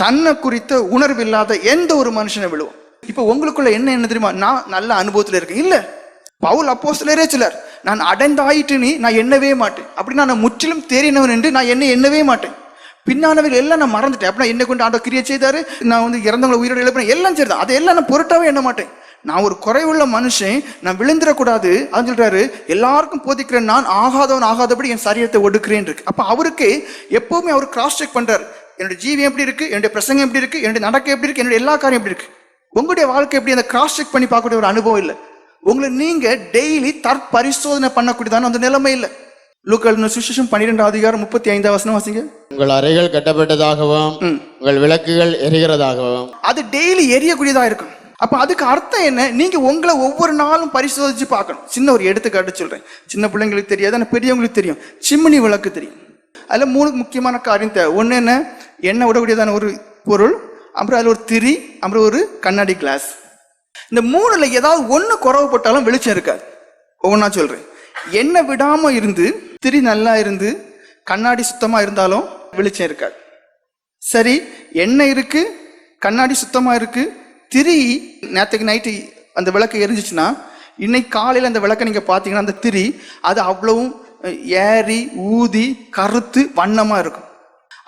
தன்னை குறித்த உணர்வு இல்லாத எந்த ஒரு மனுஷனை விழுவோம். இப்போ உங்களுக்குள்ள என்ன என்ன தெரியுமா? நான் நல்ல அனுபவத்தில் இருக்கேன். இல்லை. பவுல் அப்போஸ்லரே சிலர் நான் அடைந்தாயிட்டு நீ நான் எண்ணவே மாட்டேன். அப்படின்னா நான் முற்றிலும் தேறினவன் என்று நான் என்ன எண்ணவே மாட்டேன். பின்னானவைகள் எல்லாம் நான் மறந்துட்டேன். அப்படின்னா என்ன கொண்டு ஆண்டோ கிரியை செய்தாரு. நான் வந்து இறந்தவங்களை உயிரோடு எழுப்பினேன். எல்லாம் சரிதான். அதெல்லாம் நான் பொருட்டாவே எண்ண மாட்டேன். நான் ஒரு குறைவுள்ள மனுஷன். நான் விழுந்துடக்கூடாது. அப்படின்னு சொல்றாரு எல்லாருக்கும் போதிக்கிறேன் நான் ஆகாதவன் ஆகாதபடி என் சரீரத்தை ஒடுக்கிறேன் இருக்கு. அப்போ அவருக்கு எப்பவுமே அவர் கிராஸ் செக் பண்றாரு. என்னுடைய ஜீவியம் எப்படி இருக்கு? என்னுடைய பிரசங்கம் எப்படி இருக்கு? என்னுடைய நடக்க எப்படி இருக்கு? என்னுடைய எல்லா காரியம் எப்படி இருக்கு? உங்களுடைய வாழ்க்கை எப்படி? அந்த கிராஸ் செக் பண்ணி பார்க்கக்கூடிய ஒரு அனுபவம் இல்லை. உங்களை நீங்க டெய்லி தற்பரிசோதனை பண்ணக்கூடியதான அந்த நிலைமை இல்லை. லூக்கல் சுவிசேஷம் பன்னிரெண்டு அதிகாரம் முப்பத்தி ஐந்தாம் வசனம் வாசிங்க. உங்கள் அறைகள் கட்டப்பட்டதாகவும் உங்கள் விளக்குகள் எரிகிறதாகவும். அது டெய்லி எரியக்கூடியதா இருக்கும். அப்ப அதுக்கு அர்த்தம் என்ன? நீங்க உங்களை ஒவ்வொரு நாளும் பரிசோதிச்சு பார்க்கணும். சின்ன ஒரு எடுத்துக்காட்டு சொல்றேன். சின்ன பிள்ளைங்களுக்கு தெரியாது ஆனால் பெரியவங்களுக்கு தெரியும். சிம்னி விளக்கு தெரியும். அதில் மூணு முக்கியமான காரியம் தேவை. ஒன்று என்ன? எண்ணெய் விடக்கூடியதான ஒரு பொருள் அப்புறம் அதில் ஒரு திரி அப்புறம் ஒரு கண்ணாடி கிளாஸ் இந்த மூணில் ஏதாவது ஒன்று குறவு போட்டாலும் வெளிச்சம் இருக்காது. ஒவ்வொன்றா சொல்கிறேன் எண்ணெய் விடாமல் இருந்து திரி நல்லா இருந்து கண்ணாடி சுத்தமாக இருந்தாலும் வெளிச்சம் இருக்காது. சரி எண்ணெய் இருக்குது கண்ணாடி சுத்தமாக இருக்குது திரி நேற்றுக்கு நைட்டு அந்த விளக்கு எரிஞ்சிச்சுன்னா இன்னைக்கு காலையில் அந்த விளக்கை நீங்கள் பார்த்தீங்கன்னா அந்த திரி அது அவ்வளவும் ஏறி ஊதி கருத்து வண்ணமாக இருக்கும்.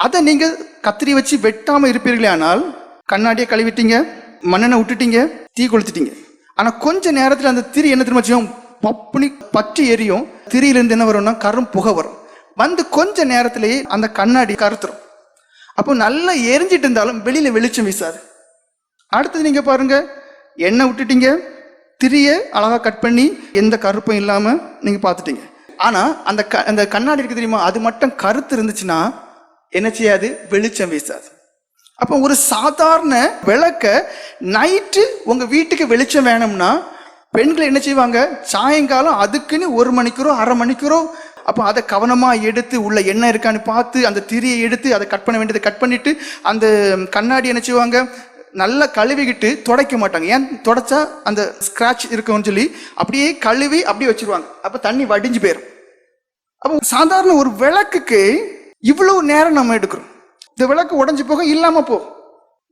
அதை நீங்கள் கத்திரி வச்சு வெட்டாமல் இருப்பீர்களே ஆனால் கண்ணாடியை கழுவிட்டீங்க மண்ணெண்ணை விட்டுட்டீங்க தீ கொளுத்திட்டீங்க. ஆனால் கொஞ்ச நேரத்தில் அந்த திரி என்ன திரும்ப செய்யும்? பப்புனி பற்றி எரியும். திரியிலேருந்து என்ன வரும்னா கரும் புகை வரும். வந்து கொஞ்ச நேரத்திலேயே அந்த கண்ணாடி கருத்துரும். அப்போ நல்லா எரிஞ்சிட்டு இருந்தாலும் வெளியில் வெளிச்சம் வீசாது. அடுத்தது நீங்கள் பாருங்கள் எண்ணெய் விட்டுட்டீங்க. திரியை அழகாக கட் பண்ணி எந்த கருப்பும் இல்லாமல் நீங்கள் பார்த்துட்டீங்க. ஆனால் அந்த க அந்த கண்ணாடி இருக்கு தெரியுமா? அது மட்டும் கருத்து இருந்துச்சுன்னா என்ன செய்யாது? வெளிச்சம் வீசாது. அப்போ ஒரு சாதாரண விளக்க நைட்டு உங்கள் வீட்டுக்கு வெளிச்சம் வேணும்னா பெண்கள் என்ன செய்வாங்க? சாயங்காலம் அதுக்குன்னு ஒரு மணிக்கூரோ அரை மணிக்கூரோ அப்போ அதை கவனமாக எடுத்து உள்ள என்ன இருக்கான்னு பார்த்து அந்த திரியை எடுத்து அதை கட் பண்ண வேண்டியதை கட் பண்ணிவிட்டு அந்த கண்ணாடி என்ன செய்வாங்க? நல்லா கழுவிக்கிட்டு துடைக்க மாட்டாங்க. ஏன்? துடைச்சா அந்த ஸ்க்ராட்ச் இருக்கும்னு சொல்லி அப்படியே கழுவி அப்படியே வச்சிருவாங்க. அப்போ தண்ணி வடிஞ்சு போயிடும் அப்போ சாதாரண ஒரு விளக்குக்கு இவ்வளவு நேரம் நம்ம எடுக்கிறோம். இந்த விளக்கு உடஞ்சி போக இல்லாம போகும்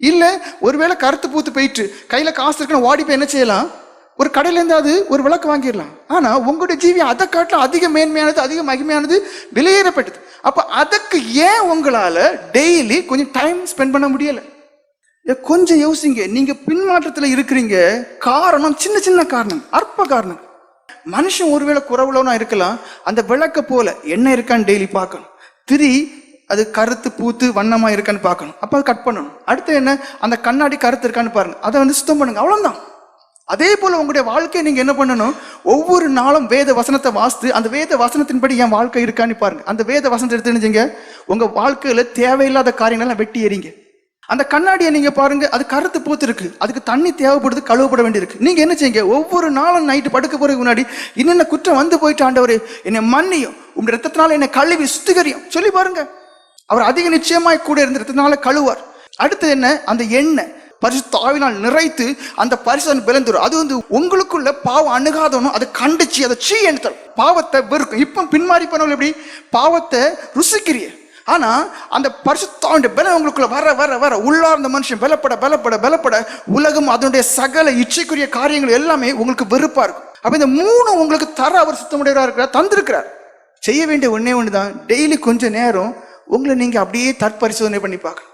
இல்ல ஒருவேளை கருத்து பூத்து போயிட்டு கையில காசு இருக்குன்னு ஓடி போய் என்ன செய்யலாம்? ஒரு கடையில இருந்தாவது ஒரு விளக்கு வாங்கிடலாம். ஆனா உங்களுடைய ஜீவி அதை காட்டிலும் அதிக மேன்மையானது அதிக மகிமையானது விலையேறப்பட்டது அப்ப அதுக்கு ஏன் உங்களால டெய்லி கொஞ்சம் டைம் ஸ்பெண்ட் பண்ண முடியலை? கொஞ்சம் யோசிங்க. நீங்க பின்மாற்றத்துல இருக்கிறீங்க. காரணம் சின்ன சின்ன காரணம் அற்ப காரணம். மனுஷன் ஒருவேளை குறவுலவனா இருக்கலாம். அந்த விளக்க போல என்ன இருக்கான்னு டெய்லி பார்க்கணும். திரி அது கருத்து பூத்து வண்ணமா இருக்கான்னு பார்க்கணும். அப்ப கட் பண்ணணும். அடுத்து என்ன? அந்த கண்ணாடி கருத்து இருக்கான்னு பாருங்க. அதை வந்து சுத்தம் பண்ணுங்க. அவ்வளவுதான். அதே போல உங்களுடைய வாழ்க்கையை நீங்க என்ன பண்ணணும்? ஒவ்வொரு நாளும் வேத வசனத்தை வாசித்து அந்த வேத வசனத்தின்படி என் வாழ்க்கை இருக்கான்னு பாருங்க. அந்த வேத வசனத்தை எடுத்து நினைச்சிங்க உங்க வாழ்க்கையில தேவையில்லாத காரியங்கள்லாம் வெட்டி எறிங்க. அந்த கண்ணாடியை நீங்க பாருங்க அது கருத்து பூத்திருக்கு. அதுக்கு தண்ணி தேவைப்படுது கழுவப்பட வேண்டியிருக்கு. நீங்க என்ன செய்யுங்க? ஒவ்வொரு நாளும் நைட்டு படுக்க போறதுக்கு முன்னாடி என்னென்ன குற்றம் வந்து போயிட்டு ஆண்டவர் என்னை மன்னியும். உங்க ரத்தத்தினால என்னை கழுவி சுத்திகரியும். சொல்லி பாருங்க. அவர் அதிக நிச்சயமாய் கூட இருந்த ரத்தத்தினால கழுவார் அடுத்து என்ன? அந்த எண்ணெய். பரிசு தாவினால் நிறைத்து அந்த பரிசு பிளந்துரும் அது வந்து உங்களுக்குள்ள பாவம் அணுகாதவனும் அதை கண்டிச்சு அதை சீ எடுத்தல் பாவத்தை வெறுக்கும். இப்போ பின்மாறி பண்ணவங்க எப்படி? பாவத்தை ருசிக்கிறிய. ஆனா அந்த பரிசுத்தாவுடைய பலம் உங்களுக்குள்ள வர வர வர உள்ளார்ந்த மனுஷன் பலப்பட பலப்பட பலப்பட உலகம் அதனுடைய சகல இச்சைக்குரிய காரியங்கள் எல்லாமே உங்களுக்கு வெறுப்பா இருக்கும். அப்ப இந்த மூணு உங்களுக்கு தர அவர் சுத்தமுடையவராக இருக்கிறார் தந்திருக்கிறார். செய்ய வேண்டிய ஒன்றே ஒன்று தான் டெய்லி கொஞ்சம் நேரம் உங்களை நீங்கள் அப்படியே தற்பரிசோதனை பண்ணி பார்க்கணும்.